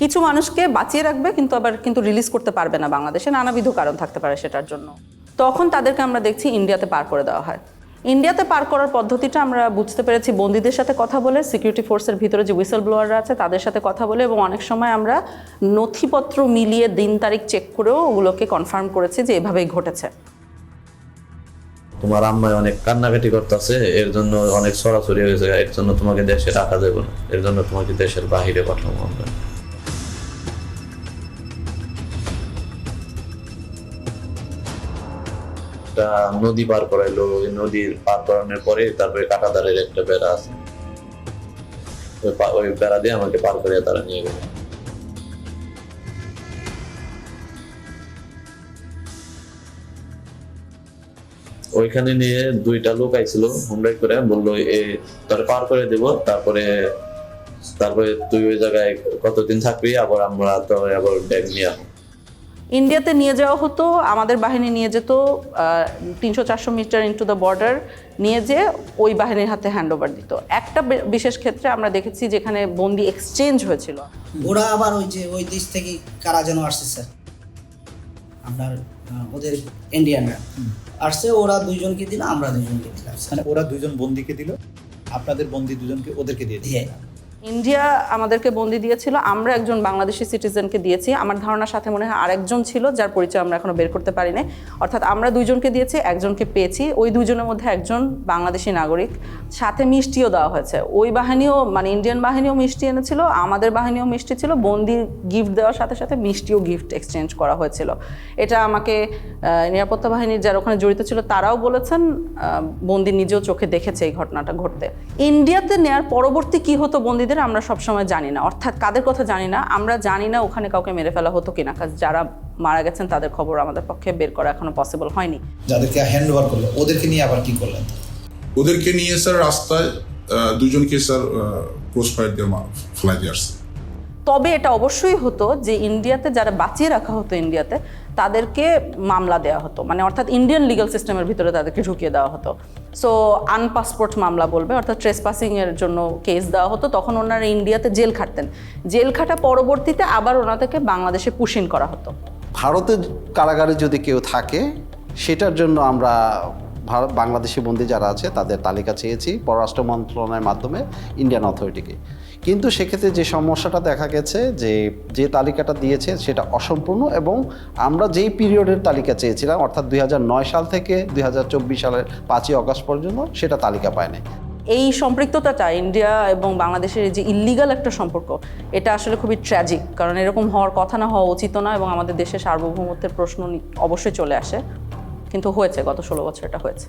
কিছু মানুষকে বাঁচিয়ে রাখবে, কিন্তু আবার কিন্তু রিলিজ করতে পারবে না বাংলাদেশে। নানাবিধ কারণ থাকতে পারে সেটার জন্য। তখন তাদেরকে আমরা দেখছি ইন্ডিয়াতে পার করে দেওয়া হয়। ইন্ডিয়াতে পার করার পদ্ধতিটা আমরা বুঝতে পেরেছি বন্দীদের সাথে কথা বলে সিকিউরিটি ফোর্সের ভিতরে যে হুইসেল ব্লোয়াররা আছে তাদের সাথে কথা বলে, এবং অনেক সময় আমরা নথিপত্র মিলিয়ে দিন তারিখ চেক করেও ওগুলোকে কনফার্ম করেছি যে এভাবেই ঘটেছে। তোমার আম্মায় অনেক কান্নাকাটি করতেছে, এর জন্য অনেক সরাসরি হয়েছে, এর জন্য তোমাকে দেশে রাখা যাবে না, এর জন্য তোমাকে দেশের বাহিরে পাঠাবো আমরা। একটা নদী পার করাইলো। ওই নদীর পার করানোর পরে তারপরে কাটাদারের একটা বেড়া আছে। ওই বেড়া দিয়ে আমাকে পার করে তারা নিয়ে গেল। ওইখানে নিয়ে দুইটা লোক আইছিল হুমরাই করে, বলল, এ, তোরে পার করে দেব, তারপরে তারপরে তুই ওই জায়গায় কতদিন থাকবি, আবার আমরা তো আবার ব্যাগ নিয়ে ইন্ডিয়াতে নিয়ে যাওয়া হতো আমাদের বাহিনী নিয়ে যেত তিনশো চারশো মিটার ইন্টু দ্য বর্ডার নিয়ে যে ওই বাহিনীর হাতে হ্যান্ড ওভার দিত। একটা বিশেষ ক্ষেত্রে আমরা দেখেছি যেখানে বন্দি এক্সচেঞ্জ হয়েছিল। ওরা আবার ওই যে ওই দেশ থেকে কারা যেন আসছে স্যার? আপনার ওদের ইন্ডিয়ানরা আসছে ওরা দুইজনকে দিল আমরা দুইজনকে দিলাম মানে ওরা দুজন বন্দিকে দিল আপনাদের বন্দি দুজনকে ওদেরকে দিয়ে দিয়ে। ইন্ডিয়া আমাদেরকে বন্দি দিয়েছিল, আমরা একজন বাংলাদেশি সিটিজেনকে দিয়েছি। আমার ধারণার সাথে মনে হয় আরেকজন ছিল, যার পরিচয় আমরা এখনও বের করতে পারিনি। অর্থাৎ আমরা দুইজনকে দিয়েছি, একজনকে পেয়েছি। ওই দুইজনের মধ্যে একজন বাংলাদেশি নাগরিক। সাথে মিষ্টিও দেওয়া হয়েছে। ওই বাহিনীও মানে ইন্ডিয়ান বাহিনীও মিষ্টি এনেছিল, আমাদের বাহিনীও মিষ্টি ছিল। বন্দি গিফট দেওয়ার সাথে সাথে মিষ্টিও গিফট এক্সচেঞ্জ করা হয়েছিল। এটা আমাকে নিরাপত্তা বাহিনীর যারা ওখানে জড়িত ছিল, তারাও বলেছেন বন্দি নিজেও চোখে দেখেছে এই ঘটনাটা ঘটতে। ইন্ডিয়াতে নেয়ার পরবর্তী কি হতো বন্দীদের আমরা সবসময় জানি না। অর্থাৎ কাদের কথা জানি না আমরা জানি না ওখানে কাউকে মেরে ফেলা হতো কিনা। কাজ যারা মারা গেছেন তাদের খবর আমাদের পক্ষে বের করা এখনও পসিবল হয়নি। যাদেরকে হ্যান্ড ওভার করল ওদেরকে নিয়ে আবার কি করলেন? ওদেরকে নিয়ে স্যার রাস্তায় দুজনকে স্যার ক্রস ফায়ার দিয়ে ফেলাই দিয়ে আসছে। তবে এটা অবশ্যই হতো যে ইন্ডিয়াতে যারা বাঁচিয়ে রাখা হতো ইন্ডিয়াতে তাদেরকে মামলা দেওয়া হতো। মানে অর্থাৎ ইন্ডিয়ান লিগাল সিস্টেমের ভিতরে তাদেরকে ঢুকিয়ে দেওয়া হতো। সো আনপাসপোর্ট মামলা বলবে, অর্থাৎ ট্রেসপাসিংয়ের জন্য কেস দেওয়া হতো, তখন ওনারা ইন্ডিয়াতে জেল খাটতেন। জেল খাটা পরবর্তীতে আবার ওনাদেরকে বাংলাদেশে পুশিন করা হতো। ভারতের কারাগারে যদি কেউ থাকে, সেটার জন্য আমরা ভারত বাংলাদেশি বন্দী যারা আছে, তাদের তালিকা চেয়েছি পররাষ্ট্র মন্ত্রণালয়ের মাধ্যমে ইন্ডিয়ান অথরিটিকে কিন্তু সেক্ষেত্রে যে সমস্যাটা দেখা গেছে, যে যে তালিকাটা দিয়েছে সেটা অসম্পূর্ণ এবং আমরা যেই পিরিয়ডের তালিকা চেয়েছিলাম, অর্থাৎ দু হাজার নয় সাল থেকে দু হাজার চব্বিশ সালের পাঁচই অগস্ট পর্যন্ত সেটা তালিকা পায়নি। এই সম্পৃক্ততাটা, ইন্ডিয়া এবং বাংলাদেশের যে ইল্লিগাল একটা সম্পর্ক, এটা আসলে খুবই ট্র্যাজিক কারণ এরকম হওয়ার কথা না, হওয়া উচিত না এবং আমাদের দেশের সার্বভৌমত্বের প্রশ্ন অবশ্যই চলে আসে। কিন্তু হয়েছে, গত ষোলো বছর এটা হয়েছে।